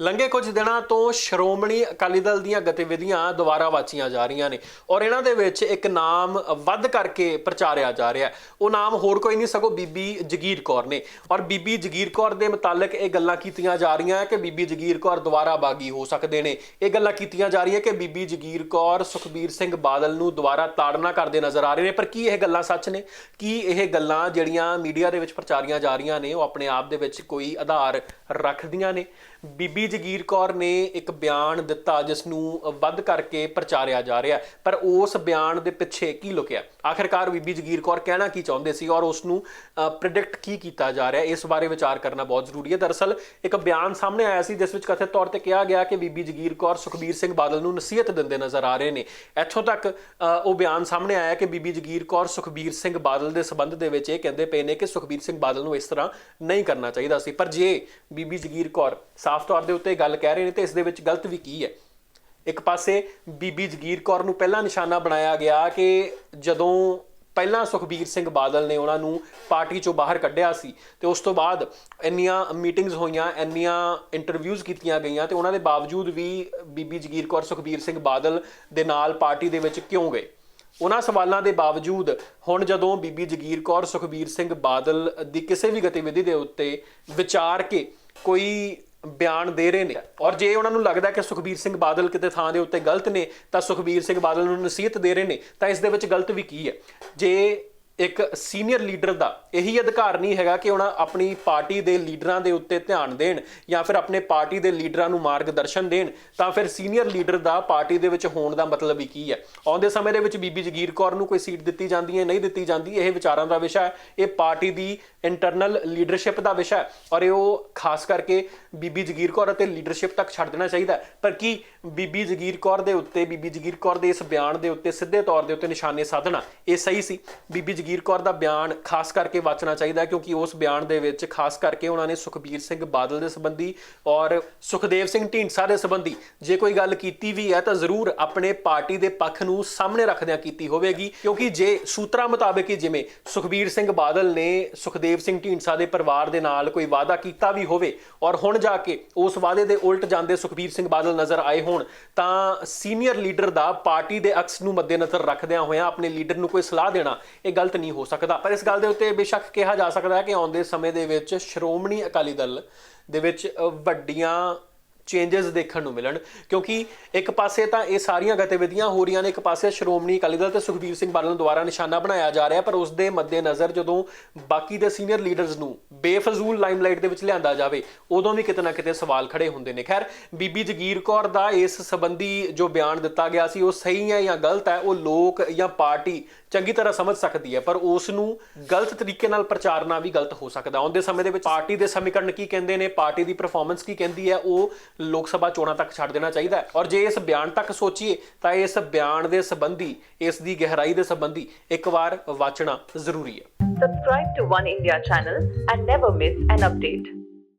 ਲੰਘੇ ਕੁਝ ਦਿਨਾਂ ਤੋਂ ਸ਼੍ਰੋਮਣੀ ਅਕਾਲੀ ਦਲ ਦੀਆਂ ਗਤੀਵਿਧੀਆਂ ਦੁਬਾਰਾ ਵਾਚੀਆਂ ਜਾ ਰਹੀਆਂ ਨੇ ਔਰ ਇਹਨਾਂ ਦੇ ਵਿੱਚ ਇੱਕ ਨਾਮ ਵੱਧ ਕਰਕੇ ਪ੍ਰਚਾਰਿਆ ਜਾ ਰਿਹਾ ਉਹ ਨਾਮ ਹੋਰ ਕੋਈ ਨਹੀਂ, ਸਗੋਂ ਬੀਬੀ ਜਗੀਰ ਕੌਰ ਨੇ। ਔਰ ਬੀਬੀ ਜਗੀਰ ਕੌਰ ਦੇ ਮੁਤਾਲਕ ਇਹ ਗੱਲਾਂ ਕੀਤੀਆਂ ਜਾ ਰਹੀਆਂ ਕਿ ਬੀਬੀ ਜਗੀਰ ਕੌਰ ਦੁਬਾਰਾ ਬਾਗੀ ਹੋ ਸਕਦੇ ਨੇ। ਇਹ ਗੱਲਾਂ ਕੀਤੀਆਂ ਜਾ ਰਹੀਆਂ ਕਿ ਬੀਬੀ ਜਗੀਰ ਕੌਰ ਸੁਖਬੀਰ ਸਿੰਘ ਬਾਦਲ ਨੂੰ ਦੁਬਾਰਾ ਤਾੜਨਾ ਕਰਦੇ ਨਜ਼ਰ ਆ ਰਹੇ ਨੇ। ਪਰ ਕੀ ਇਹ ਗੱਲਾਂ ਸੱਚ ਨੇ? ਕੀ ਇਹ ਗੱਲਾਂ ਜਿਹੜੀਆਂ ਮੀਡੀਆ ਦੇ ਵਿੱਚ ਪ੍ਰਚਾਰੀਆਂ ਜਾ ਰਹੀਆਂ ਨੇ, ਉਹ ਆਪਣੇ ਆਪ ਦੇ ਵਿੱਚ ਕੋਈ ਆਧਾਰ ਰੱਖਦੀਆਂ ਨੇ? ਬੀਬੀ ਜਗੀਰ ਕੌਰ ਨੇ ਇੱਕ ਬਿਆਨ ਦਿੱਤਾ, ਜਿਸ ਨੂੰ ਵੱਧ ਕਰਕੇ ਪ੍ਰਚਾਰਿਆ ਜਾ ਰਿਹਾ ਪਰ ਉਸ ਬਿਆਨ ਦੇ ਪਿੱਛੇ ਕੀ ਲੁਕਿਆ? ਆਖਿਰਕਾਰ ਬੀਬੀ ਜਗੀਰ ਕੌਰ ਕਹਿਣਾ ਕੀ ਚਾਹੁੰਦੇ ਸੀ ਔਰ ਉਸ ਨੂੰ ਪ੍ਰੈਡਿਕਟ ਕੀ ਕੀਤਾ ਜਾ ਰਿਹਾ ਇਸ ਬਾਰੇ ਵਿਚਾਰ ਕਰਨਾ ਬਹੁਤ ਜ਼ਰੂਰੀ ਹੈ। ਦਰਅਸਲ, ਇੱਕ ਬਿਆਨ ਸਾਹਮਣੇ ਆਇਆ ਸੀ, ਜਿਸ ਵਿੱਚ ਕਥਿਤ ਤੌਰ ਤੇ ਕਿਹਾ ਗਿਆ ਕਿ ਬੀਬੀ ਜਗੀਰ ਕੌਰ ਸੁਖਬੀਰ ਸਿੰਘ ਬਾਦਲ ਨੂੰ ਨਸੀਹਤ ਦਿੰਦੇ ਨਜ਼ਰ ਆ ਰਹੇ ਨੇ। ਇੱਥੋਂ ਤੱਕ ਉਹ ਬਿਆਨ ਸਾਹਮਣੇ ਆਇਆ ਕਿ ਬੀਬੀ ਜਗੀਰ ਕੌਰ ਸੁਖਬੀਰ ਸਿੰਘ ਬਾਦਲ ਦੇ ਸਬੰਧ ਦੇ ਵਿੱਚ ਇਹ ਕਹਿੰਦੇ ਪਏ ਨੇ ਕਿ ਸੁਖਬੀਰ ਸਿੰਘ ਬਾਦਲ ਨੂੰ ਇਸ ਤਰ੍ਹਾਂ ਨਹੀਂ ਕਰਨਾ ਚਾਹੀਦਾ ਸੀ। ਪਰ ਜੇ ਬੀਬੀ ਜਗੀਰ ਕੌਰ ਸਾਫ਼ ਸਾਫ਼ ਤੌਰ ਦੇ ਉੱਤੇ ਗੱਲ ਕਹਿ ਰਹੇ ਨੇ ਤੇ ਇਸ ਦੇ ਵਿੱਚ ਗਲਤ ਵੀ ਕੀ ਹੈ? ਇੱਕ ਪਾਸੇ ਬੀਬੀ ਜਗੀਰ ਕੌਰ ਨੂੰ ਪਹਿਲਾ ਨਿਸ਼ਾਨਾ ਬਣਾਇਆ ਗਿਆ ਕਿ ਜਦੋਂ ਪਹਿਲਾਂ ਸੁਖਬੀਰ ਸਿੰਘ ਬਾਦਲ ਨੇ ਉਹਨਾਂ ਨੂੰ ਪਾਰਟੀ ਚੋਂ ਬਾਹਰ ਕੱਢਿਆ ਸੀ ਤੇ ਉਸ ਤੋਂ ਬਾਅਦ ਇੰਨੀਆਂ ਮੀਟਿੰਗਸ ਹੋਈਆਂ, ਇੰਨੀਆਂ ਇੰਟਰਵਿਊਜ਼ ਕੀਤੀਆਂ ਗਈਆਂ ਤੇ ਉਹਨਾਂ ਦੇ ਬਾਵਜੂਦ ਵੀ ਬੀਬੀ ਜਗੀਰ ਕੌਰ, ਸੁਖਬੀਰ ਸਿੰਘ ਬਾਦਲ ਦੇ ਨਾਲ ਪਾਰਟੀ ਦੇ ਵਿੱਚ ਕਿਉਂ ਗਏ? ਉਹਨਾਂ ਸਵਾਲਾਂ ਦੇ ਬਾਵਜੂਦ ਹੁਣ ਜਦੋਂ ਬੀਬੀ ਜਗੀਰ ਕੌਰ, ਸੁਖਬੀਰ ਸਿੰਘ ਬਾਦਲ ਦੀ ਕਿਸੇ ਵੀ ਗਤੀਵਿਧੀ ਦੇ ਉੱਤੇ ਵਿਚਾਰ ਕੇ ਕੋਈ ਬਿਆਨ ਦੇ ਰਹੇ ਨੇ। ਔਰ ਜੇ ਉਹਨਾਂ ਨੂੰ ਲੱਗਦਾ ਕਿ ਸੁਖਬੀਰ ਸਿੰਘ ਬਾਦਲ ਕਿਤੇ ਥਾਂ ਦੇ ਉੱਤੇ ਗਲਤ ਨੇ, ਤਾਂ ਸੁਖਬੀਰ ਸਿੰਘ ਬਾਦਲ ਨੂੰ ਨਸੀਹਤ ਦੇ ਰਹੇ ਨੇ, ਤਾਂ ਇਸ ਦੇ ਵਿੱਚ ਗਲਤ ਵੀ ਕੀ ਹੈ? ਜੇ ਇੱਕ ਸੀਨੀਅਰ ਲੀਡਰ ਦਾ ਇਹੀ ਅਧਿਕਾਰ ਨਹੀਂ ਹੈਗਾ ਕਿ ਉਹਨਾਂ ਆਪਣੀ ਪਾਰਟੀ ਦੇ ਲੀਡਰਾਂ ਦੇ ਉੱਤੇ ਧਿਆਨ ਦੇਣ ਜਾਂ ਫਿਰ ਆਪਣੇ ਪਾਰਟੀ ਦੇ ਲੀਡਰਾਂ ਨੂੰ ਮਾਰਗਦਰਸ਼ਨ ਦੇਣ, ਤਾਂ ਫਿਰ ਸੀਨੀਅਰ ਲੀਡਰ ਦਾ ਪਾਰਟੀ ਦੇ ਵਿੱਚ ਹੋਣ ਦਾ ਮਤਲਬ ਹੀ ਕੀ ਹੈ? ਆਉਂਦੇ ਸਮੇਂ ਦੇ ਵਿੱਚ ਬੀਬੀ ਜਗੀਰ ਕੌਰ ਨੂੰ ਕੋਈ ਸੀਟ ਦਿੱਤੀ ਜਾਂਦੀ ਹੈ, ਨਹੀਂ ਦਿੱਤੀ ਜਾਂਦੀ, ਇਹ ਵਿਚਾਰਾਂ ਦਾ ਵਿਸ਼ਾ ਹੈ। ਇਹ ਪਾਰਟੀ ਦੀ ਇੰਟਰਨਲ ਲੀਡਰਸ਼ਿਪ ਦਾ ਵਿਸ਼ਾ ਹੈ ਔਰ ਇਹ ਉਹ ਖਾਸ ਕਰਕੇ ਬੀਬੀ ਜਗੀਰ ਕੌਰ ਅਤੇ ਲੀਡਰਸ਼ਿਪ ਤੱਕ ਛੱਡ ਦੇਣਾ ਚਾਹੀਦਾ ਪਰ ਕੀ ਬੀਬੀ ਜਗੀਰ ਕੌਰ ਦੇ ਉੱਤੇ, ਬੀਬੀ ਜਗੀਰ ਕੌਰ ਦੇ ਇਸ ਬਿਆਨ ਦੇ ਉੱਤੇ ਸਿੱਧੇ ਤੌਰ ਦੇ ਉੱਤੇ ਨਿਸ਼ਾਨੇ ਸਾਧਣਾ ਇਹ ਸਹੀ ਸੀ? ਬੀਬੀ ਜਗੀਰ ਕੌਰ ਦਾ ਬਿਆਨ ਖਾਸ ਕਰਕੇ ਵਾਚਣਾ ਚਾਹੀਦਾ ਕਿਉਂਕਿ ਉਸ ਬਿਆਨ ਦੇ ਵਿੱਚ ਖਾਸ ਕਰਕੇ ਉਹਨਾਂ ਨੇ ਸੁਖਬੀਰ ਸਿੰਘ ਬਾਦਲ ਦੇ ਸੰਬੰਧੀ ਔਰ ਸੁਖਦੇਵ ਸਿੰਘ ਢੀਂਡਸਾ ਦੇ ਸੰਬੰਧੀ ਜੇ ਕੋਈ ਗੱਲ ਕੀਤੀ ਵੀ ਹੈ ਤਾਂ ਜ਼ਰੂਰ ਆਪਣੇ ਪਾਰਟੀ ਦੇ ਪੱਖ ਨੂੰ ਸਾਹਮਣੇ ਰੱਖਦਿਆਂ ਕੀਤੀ ਹੋਵੇਗੀ, ਕਿਉਂਕਿ ਜੇ ਸੂਤਰਾਂ ਮੁਤਾਬਕ ਹੀ ਜਿਵੇਂ ਸੁਖਬੀਰ ਸਿੰਘ ਬਾਦਲ ਨੇ ਸੁਖਦੇਵ ਸਿੰਘ ਢੀਂਡਸਾ ਦੇ ਪਰਿਵਾਰ ਦੇ ਨਾਲ ਕੋਈ ਵਾਅਦਾ ਕੀਤਾ ਵੀ ਹੋਵੇ ਔਰ ਹੁਣ ਜਾ ਕੇ ਉਸ ਵਾਅਦੇ ਦੇ ਉਲਟ ਜਾਂਦੇ ਸੁਖਬੀਰ ਸਿੰਘ ਬਾਦਲ ਨਜ਼ਰ ਆਏ ਹੋਣ, ਤਾਂ ਸੀਨੀਅਰ ਲੀਡਰ ਦਾ ਪਾਰਟੀ ਦੇ ਅਕਸ ਨੂੰ ਮੱਦੇਨਜ਼ਰ ਰੱਖਦਿਆਂ ਹੋਇਆਂ ਆਪਣੇ ਲੀਡਰ ਨੂੰ ਕੋਈ ਸਲਾਹ ਦੇਣਾ, ਇਹ ਗਲਤ ਨਹੀਂ ਹੋ ਸਕਦਾ। ਪਰ ਇਸ ਗੱਲ ਦੇ ਉੱਤੇ ਬੇਸ਼ੱਕ ਕਿਹਾ ਜਾ ਸਕਦਾ ਹੈ ਕਿ ਆਉਂਦੇ ਸਮੇਂ ਦੇ ਵਿੱਚ ਸ਼੍ਰੋਮਣੀ ਅਕਾਲੀ ਦਲ ਦੇ ਵਿੱਚ ਵੱਡੀਆਂ ਚੇਂਜਸ ਦੇਖਣ ਨੂੰ ਮਿਲਣ। ਕਿਉਂਕਿ ਇੱਕ ਪਾਸੇ ਤਾਂ ਇਹ ਸਾਰੀਆਂ ਗਤੀਵਿਧੀਆਂ ਹੋ ਰਹੀਆਂ ਨੇ, ਇੱਕ ਪਾਸੇ ਸ਼੍ਰੋਮਣੀ ਅਕਾਲੀ ਦਲ ਤੇ ਸੁਖਬੀਰ ਸਿੰਘ ਬਾਦਲ ਨੂੰ ਦੁਬਾਰਾ ਨਿਸ਼ਾਨਾ ਬਣਾਇਆ ਜਾ ਰਿਹਾ ਪਰ ਉਸ ਦੇ ਮੱਦੇਨਜ਼ਰ ਜਦੋਂ ਬਾਕੀ ਦੇ ਸੀਨੀਅਰ ਲੀਡਰਸ ਨੂੰ ਬੇਫਜ਼ੂਲ ਲਾਈਮਲਾਈਟ ਦੇ ਵਿੱਚ ਲਿਆਂਦਾ ਜਾਵੇ, ਉਦੋਂ ਵੀ ਕਿਤੇ ਨਾ ਕਿਤੇ ਸਵਾਲ ਖੜੇ ਹੁੰਦੇ ਨੇ। ਖੈਰ, ਬੀਬੀ ਜਗੀਰ ਕੌਰ ਦਾ ਇਸ ਸੰਬੰਧੀ ਜੋ ਬਿਆਨ ਦਿੱਤਾ ਗਿਆ ਸੀ, ਉਹ ਸਹੀ ਹੈ ਜਾਂ ਗਲਤ ਹੈ, ਉਹ ਲੋਕ ਜਾਂ ਪਾਰਟੀ ਚੰਗੀ ਤਰ੍ਹਾਂ ਸਮਝ ਸਕਦੀ ਹੈ, ਪਰ ਉਸ ਨੂੰ ਗਲਤ ਤਰੀਕੇ ਨਾਲ ਪ੍ਰਚਾਰਨਾ ਵੀ ਗਲਤ ਹੋ ਸਕਦਾ। ਆਉਂਦੇ ਸਮੇਂ ਦੇ ਵਿੱਚ ਪਾਰਟੀ ਦੇ ਸਮੀਕਰਨ ਕੀ ਕਹਿੰਦੇ ਨੇ, ਪਾਰਟੀ ਦੀ ਪਰਫਾਰਮੈਂਸ ਕੀ ਕਹਿੰਦੀ ਹੈ, ਉਹ ਲੋਕ ਸਭਾ ਚੋਣਾਂ ਤੱਕ ਛੱਡ ਦੇਣਾ ਚਾਹੀਦਾ ਹੈ ਔਰ ਜੇ ਇਸ ਬਿਆਨ ਤੱਕ ਸੋਚੀਏ, ਤਾਂ ਇਸ ਬਿਆਨ ਦੇ ਸੰਬੰਧੀ, ਇਸ ਦੀ ਗਹਿਰਾਈ ਦੇ ਸੰਬੰਧੀ ਇੱਕ ਵਾਰ ਵਾਚਣਾ ਜ਼ਰੂਰੀ ਹੈ Subscribe to One India channel and never miss an update.